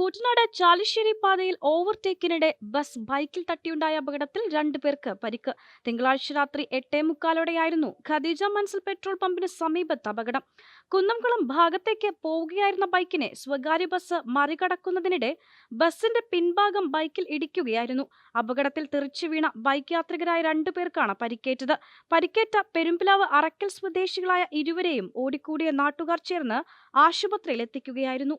കൂറ്റനാട് ചാലിശ്ശേരി പാതയിൽ ഓവർടേക്കിനിടെ ബസ് ബൈക്കിൽ തട്ടിയുണ്ടായ അപകടത്തിൽ രണ്ടുപേർക്ക് പരിക്ക്. തിങ്കളാഴ്ച രാത്രി എട്ടേ മുക്കാലോടെയായിരുന്നു ഖദീജ മൻസൽ പെട്രോൾ പമ്പിന് സമീപത്ത് അപകടം. കുന്നംകുളം ഭാഗത്തേക്ക് പോവുകയായിരുന്ന ബൈക്കിനെ സ്വകാര്യ ബസ് മറികടക്കുന്നതിനിടെ ബസിന്റെ പിൻഭാഗം ബൈക്കിൽ ഇടിക്കുകയായിരുന്നു. അപകടത്തിൽ തെറിച്ചു വീണ ബൈക്ക് യാത്രികരായ രണ്ടുപേർക്കാണ് പരിക്കേറ്റത്. പരിക്കേറ്റ പെരുമ്പിലാവ് അറക്കൽ സ്വദേശികളായ ഇരുവരെയും ഓടിക്കൂടിയ നാട്ടുകാർ ചേർന്ന് ആശുപത്രിയിൽ എത്തിക്കുകയായിരുന്നു.